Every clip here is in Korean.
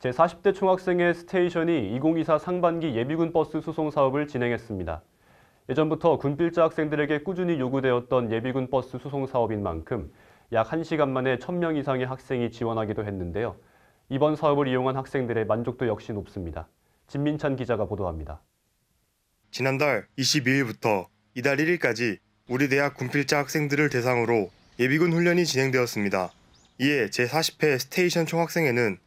제40대 총학생회 스테이션이 2024 상반기 예비군 버스 수송 사업을 진행했습니다. 예전부터 군필자 학생들에게 꾸준히 요구되었던 예비군 버스 수송 사업인 만큼 약 1시간 만에 1000명 이상의 학생이 지원하기도 했는데요. 이번 사업을 이용한 학생들의 만족도 역시 높습니다. 진민찬 기자가 보도합니다. 지난달 22일부터 이달 1일까지 우리 대학 군필자 학생들을 대상으로 예비군 훈련이 진행되었습니다. 이에 제40회 스테이션 총학생회는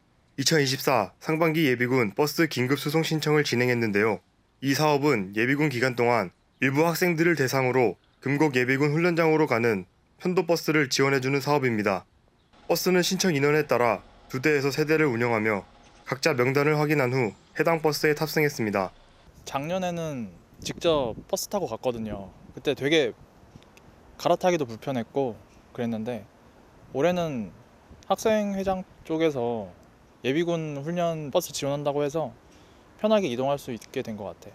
2024 상반기 예비군 버스 긴급 수송 신청을 진행했는데요. 이 사업은 예비군 기간 동안 일부 학생들을 대상으로 금곡 예비군 훈련장으로 가는 편도 버스를 지원해주는 사업입니다. 버스는 신청 인원에 따라 두 대에서 세 대를 운영하며 각자 명단을 확인한 후 해당 버스에 탑승했습니다. 작년에는 직접 버스 타고 갔거든요. 그때 되게 갈아타기도 불편했고 그랬는데 올해는 학생회장 쪽에서 예비군 훈련 버스 지원한다고 해서 편하게 이동할 수 있게 된 것 같아요.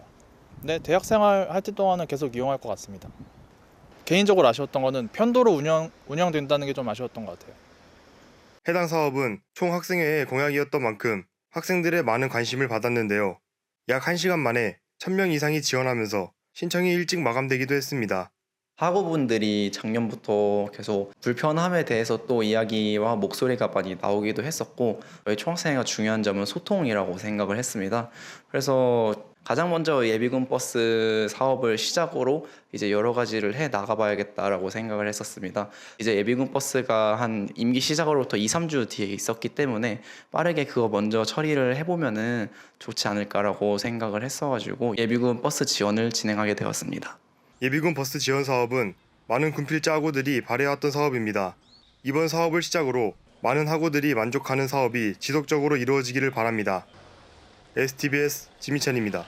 근데 대학 생활 할 때 동안은 계속 이용할 것 같습니다. 개인적으로 아쉬웠던 거는 편도로 운영 운영된다는 게 좀 아쉬웠던 것 같아요. 해당 사업은 총 학생회의 공약이었던 만큼 학생들의 많은 관심을 받았는데요. 약 1시간 만에 1000명 이상이 지원하면서 신청이 일찍 마감되기도 했습니다. 학우분들이 작년부터 계속 불편함에 대해서 또 이야기와 목소리가 많이 나오기도 했었고 저희 총학생회가 중요한 점은 소통이라고 생각을 했습니다. 그래서 가장 먼저 예비군 버스 사업을 시작으로 이제 여러 가지를 해 나가봐야겠다라고 생각을 했었습니다. 이제 예비군 버스가 한 임기 시작으로부터 2, 3주 뒤에 있었기 때문에 빠르게 그거 먼저 처리를 해보면은 좋지 않을까라고 생각을 했어가지고 예비군 버스 지원을 진행하게 되었습니다. 예비군 버스 지원 사업은 많은 군필자 학우들이 바래왔던 사업입니다. 이번 사업을 시작으로 많은 학우들이 만족하는 사업이 지속적으로 이루어지기를 바랍니다. STBS 지미찬입니다.